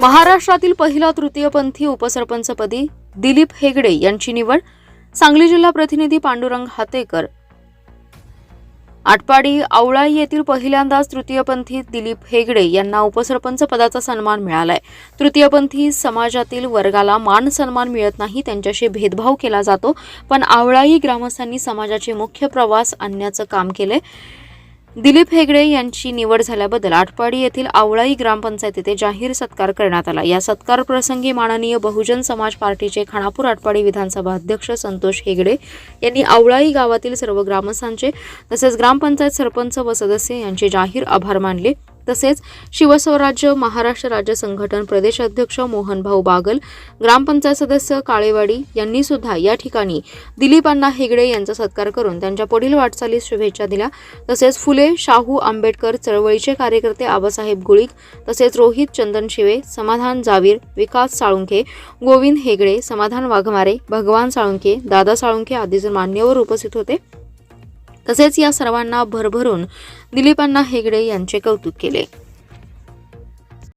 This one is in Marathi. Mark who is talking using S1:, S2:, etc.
S1: महाराष्ट्रातील पहिला तृतीयपंथी उपसरपंचपदी दिलीप हेगडे यांची निवड सांगली जिल्हा प्रतिनिधी पांडुरंग हातेकर. आटपाडी आवळाई येथील पहिल्यांदाच तृतीयपंथी दिलीप हेगडे यांना उपसरपंच पदाचा सन्मान मिळालाय. तृतीयपंथी समाजातील वर्गाला मान सन्मान मिळत नाही त्यांच्याशी भेदभाव केला जातो पण आवळाई ग्रामस्थांनी समाजाचे मुख्य प्रवास आणण्याचं काम केले दिलीप हेगडे यांची निवड झाल्याबद्दल आटपाडी येथील आवळाई ग्रामपंचायत येथे जाहीर सत्कार करण्यात आला. या सत्कार प्रसंगी माननीय बहुजन समाज पार्टीचे खानापूर आटपाडी विधानसभा अध्यक्ष संतोष हेगडे यांनी आवळाई गावातील सर्व ग्रामस्थांचे तसेच ग्रामपंचायत सरपंच व सदस्य यांचे जाहीर आभार मानले. तसेच शिवस्वराज्य महाराष्ट्र राज्य संघटन प्रदेश अध्यक्ष मोहनभाऊ बागल ग्रामपंचायत सदस्य काळेवाडी यांनी सुद्धा या ठिकाणी दिलीपांना हेगडे यांचा सत्कार करून त्यांच्या पुढील वाटचालीस शुभेच्छा दिल्या. तसेच फुले शाहू आंबेडकर चळवळीचे कार्यकर्ते आबासाहेब गुळीक तसेच रोहित चंदन शिवे समाधान जावीर विकास साळुंखे गोविंद हेगडे समाधान वाघमारे भगवान साळुंखे दादा साळुंखे आदी मान्यवर उपस्थित होते. तसेच या सर्वांना भरभरून दिलीपांना हेगडे यांचे कौतुक केले.